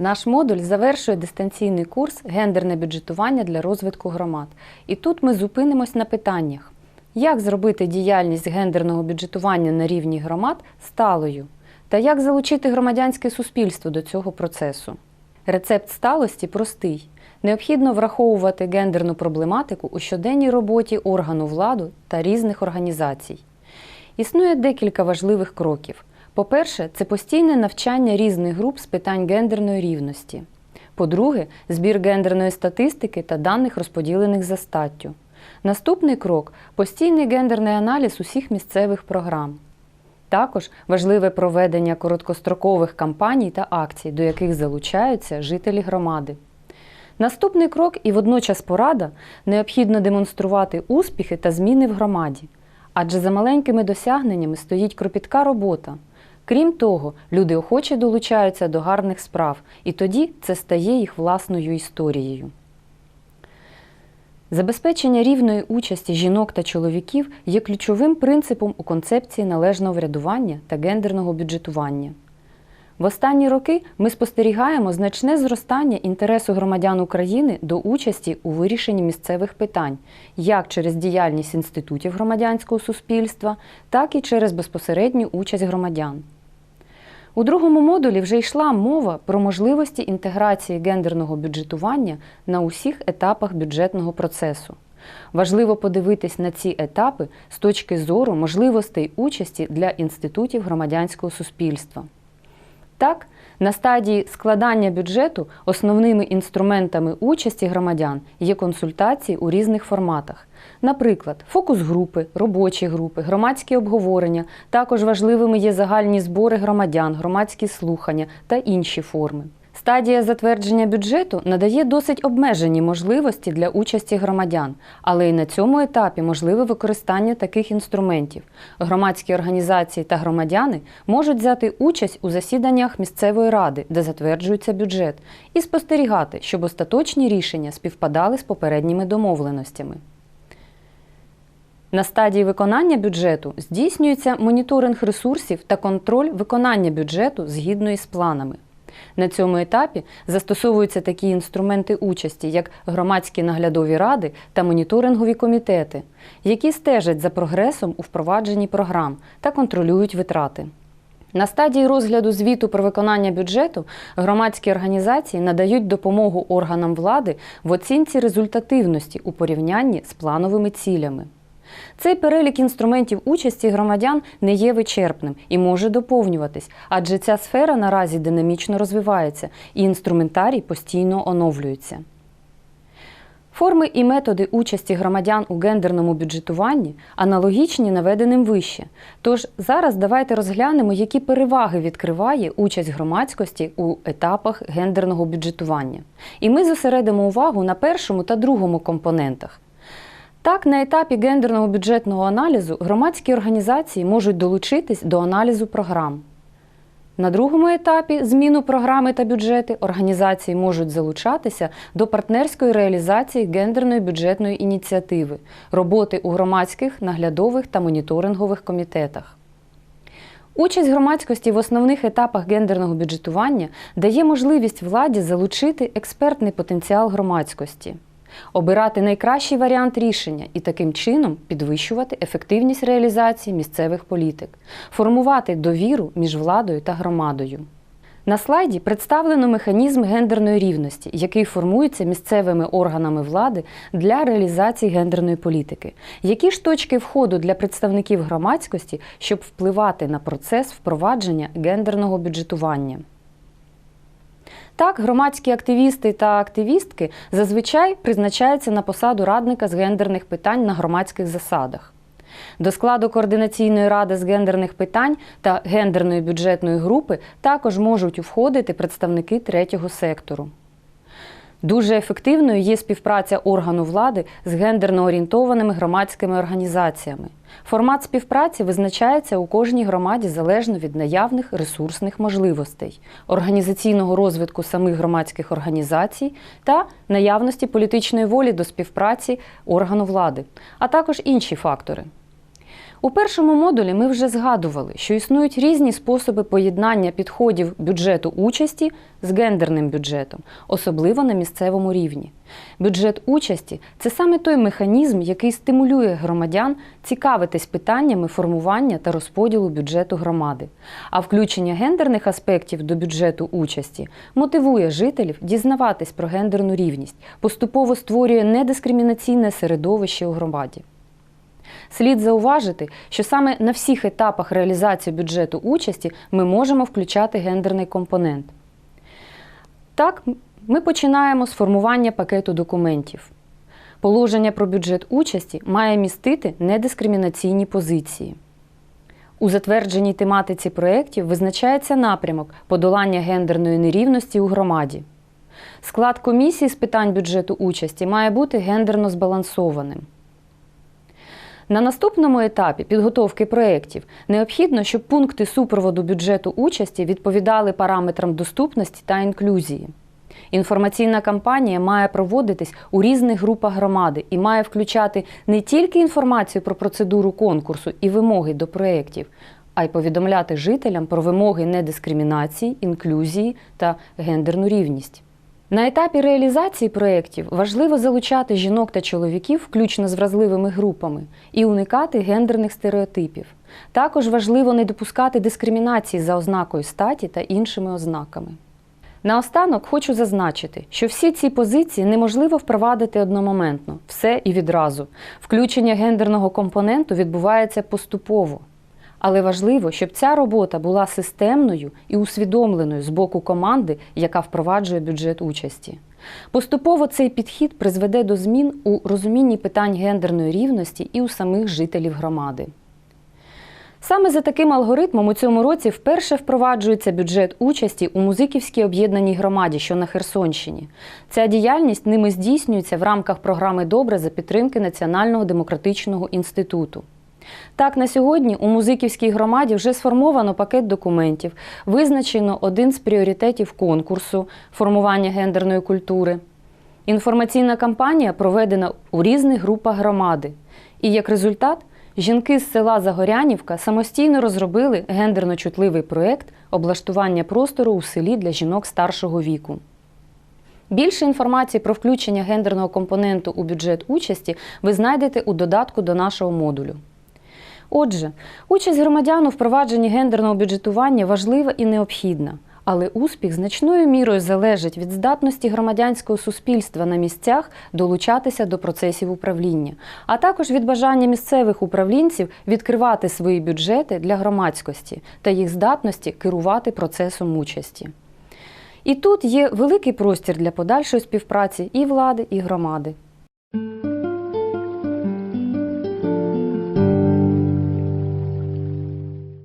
Наш модуль завершує дистанційний курс Гендерне бюджетування для розвитку громад. І тут ми зупинимось на питаннях: як зробити діяльність гендерного бюджетування на рівні громад сталою, та як залучити громадянське суспільство до цього процесу. Рецепт сталості простий. Необхідно враховувати гендерну проблематику у щоденній роботі органу влади та різних організацій. Існує декілька важливих кроків. По-перше, це постійне навчання різних груп з питань гендерної рівності. По-друге, збір гендерної статистики та даних розподілених за статтю. Наступний крок постійний гендерний аналіз усіх місцевих програм. Також важливе проведення короткострокових кампаній та акцій, до яких залучаються жителі громади. Наступний крок і водночас порада необхідно демонструвати успіхи та зміни в громаді, адже за маленькими досягненнями стоїть кропітка робота. Крім того, люди охоче долучаються до гарних справ, і тоді це стає їх власною історією. Забезпечення рівної участі жінок та чоловіків є ключовим принципом у концепції належного врядування та гендерного бюджетування. В останні роки ми спостерігаємо значне зростання інтересу громадян України до участі у вирішенні місцевих питань, як через діяльність інститутів громадянського суспільства, так і через безпосередню участь громадян. У другому модулі вже йшла мова про можливості інтеграції гендерного бюджетування на усіх етапах бюджетного процесу. Важливо подивитись на ці етапи з точки зору можливостей участі для інститутів громадянського суспільства. Так, на стадії складання бюджету основними інструментами участі громадян є консультації у різних форматах. Наприклад, фокус-групи, робочі групи, громадські обговорення. Також важливими є загальні збори громадян, громадські слухання та інші форми. Стадія затвердження бюджету надає досить обмежені можливості для участі громадян, але і на цьому етапі можливе використання таких інструментів. Громадські організації та громадяни можуть взяти участь у засіданнях місцевої ради, де затверджується бюджет, і спостерігати, щоб остаточні рішення співпадали з попередніми домовленостями. На стадії виконання бюджету здійснюється моніторинг ресурсів та контроль виконання бюджету згідно із планами. На цьому етапі застосовуються такі інструменти участі, як громадські наглядові ради та моніторингові комітети, які стежать за прогресом у впровадженні програм та контролюють витрати. На стадії розгляду звіту про виконання бюджету громадські організації надають допомогу органам влади в оцінці результативності у порівнянні з плановими цілями. Цей перелік інструментів участі громадян не є вичерпним і може доповнюватись, адже ця сфера наразі динамічно розвивається і інструментарій постійно оновлюється. Форми і методи участі громадян у гендерному бюджетуванні аналогічні наведеним вище. Тож зараз давайте розглянемо, які переваги відкриває участь громадськості у етапах гендерного бюджетування. І ми зосередимо увагу на першому та другому компонентах. Так, на етапі гендерного бюджетного аналізу громадські організації можуть долучитись до аналізу програм. На другому етапі зміну програми та бюджети організації можуть залучатися до партнерської реалізації гендерної бюджетної ініціативи, роботи у громадських, наглядових та моніторингових комітетах. Участь громадськості в основних етапах гендерного бюджетування дає можливість владі залучити експертний потенціал громадськості обирати найкращий варіант рішення і таким чином підвищувати ефективність реалізації місцевих політик, формувати довіру між владою та громадою. На слайді представлено механізм гендерної рівності, який формується місцевими органами влади для реалізації гендерної політики. Які ж точки входу для представників громадськості, щоб впливати на процес впровадження гендерного бюджетування? Так, громадські активісти та активістки зазвичай призначаються на посаду радника з гендерних питань на громадських засадах. До складу координаційної ради з гендерних питань та гендерної бюджетної групи також можуть входити представники третього сектору. Дуже ефективною є співпраця органу влади з гендерно орієнтованими громадськими організаціями. Формат співпраці визначається у кожній громаді залежно від наявних ресурсних можливостей, організаційного розвитку самих громадських організацій та наявності політичної волі до співпраці органу влади, а також інші фактори. У першому модулі ми вже згадували, що існують різні способи поєднання підходів бюджету участі з гендерним бюджетом, особливо на місцевому рівні. Бюджет участі це саме той механізм, який стимулює громадян цікавитись питаннями формування та розподілу бюджету громади. А включення гендерних аспектів до бюджету участі мотивує жителів дізнаватись про гендерну рівність, поступово створює недискримінаційне середовище у громаді. Слід зауважити, що саме на всіх етапах реалізації бюджету участі ми можемо включати гендерний компонент. Так, ми починаємо з формування пакету документів. Положення про бюджет участі має містити недискримінаційні позиції. У затвердженій тематиці проєктів визначається напрямок подолання гендерної нерівності у громаді. Склад комісії з питань бюджету участі має бути гендерно збалансованим. На наступному етапі підготовки проєктів необхідно, щоб пункти супроводу бюджету участі відповідали параметрам доступності та інклюзії. Інформаційна кампанія має проводитись у різних групах громади і має включати не тільки інформацію про процедуру конкурсу і вимоги до проєктів, а й повідомляти жителям про вимоги недискримінації, інклюзії та гендерну рівність. На етапі реалізації проєктів важливо залучати жінок та чоловіків, включно з вразливими групами, і уникати гендерних стереотипів. Також важливо не допускати дискримінації за ознакою статі та іншими ознаками. Наостанок хочу зазначити, що всі ці позиції неможливо впровадити одномоментно, все і відразу. Включення гендерного компоненту відбувається поступово. Але важливо, щоб ця робота була системною і усвідомленою з боку команди, яка впроваджує бюджет участі. Поступово цей підхід призведе до змін у розумінні питань гендерної рівності і у самих жителів громади. Саме за таким алгоритмом у цьому році вперше впроваджується бюджет участі у музиківській об'єднаній громаді, що на Херсонщині. Ця діяльність ними здійснюється в рамках програми Добре за підтримки Національного демократичного інституту. Так, на сьогодні у музиківській громаді вже сформовано пакет документів, визначено один з пріоритетів конкурсу формування гендерної культури. Інформаційна кампанія проведена у різних групах громади. І як результат, жінки з села Загорянівка самостійно розробили гендерно чутливий проєкт облаштування простору у селі для жінок старшого віку. Більше інформації про включення гендерного компоненту у бюджет участі ви знайдете у додатку до нашого модулю. Отже, участь громадян у впровадженні гендерного бюджетування важлива і необхідна, але успіх значною мірою залежить від здатності громадянського суспільства на місцях долучатися до процесів управління, а також від бажання місцевих управлінців відкривати свої бюджети для громадськості та їх здатності керувати процесом участі. І тут є великий простір для подальшої співпраці і влади, і громади.